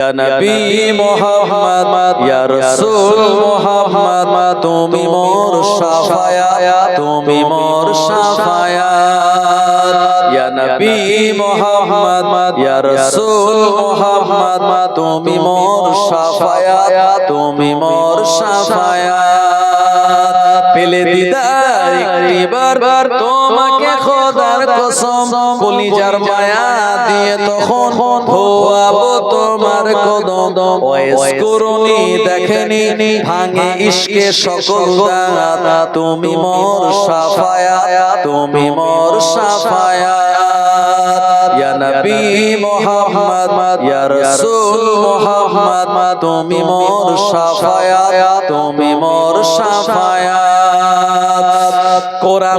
নবী মোহাম্মদ ইয়া রাসূল মোহাম্মদ তুমি মোর শাফায়াত তুমি মোর শাফায়াত ইয়া নবী মোহাম্মদ ইয়া রাসূল মোহাম্মদ তুমি মোর শাফায়াত তুমি মোর শাফায়াত পেলে দিদার একটিবার তোমাকে খোদার কসম কলিজার মায়া দিয়ে তখন ধোয়াবো তোমার কদম ওয়েস করুনি দেখেনি ভাঙে ইশকে সকল তুমি মোর সাফায়া তুমি মোর সাফায়া ইয়া নবী মোহাম্মদ ইয়া রাসূল মোহাম্মদ তুমি মোর সাফায়া তুমি মোর সাফায়াত। কোরআন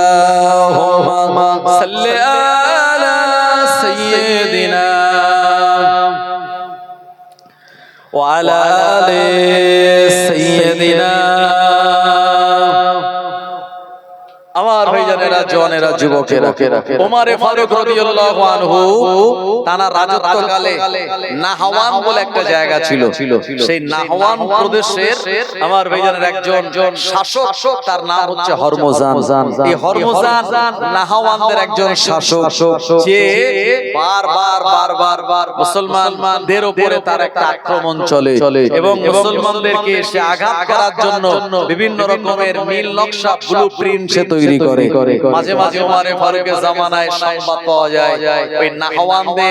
আলা সাইয়্যিদিনা ওয়া আলা আলি সাইয়্যিদিনা আমার ভাইজানেরা জনেরা যুবকেরা ওমারে ফারুক রাদিয়াল্লাহু আনহু তানা রাজত্বকালে নাহওয়ান বলে একটা জায়গা ছিল। সেই নাহওয়ান প্রদেশের আমার ভাইজানের একজন শাসক তার নাম হচ্ছে হরমজান। এই হরমজান নাহওয়ানদের একজন শাসক যে বারবার বারবার বার মুসলমানদের উপরে তার একটা আক্রমণ চলে। এবং মুসলমানদেরকে সে আঘাত করার জন্য বিভিন্ন রকমের নীল নকশা ব্লুপ্রিন্ট সে তৈরি করে। মাঝে মাঝে ওমারে ফারুকের জামানায় সংবাদ পাওয়া যায়। ওই নাহওয়ানদের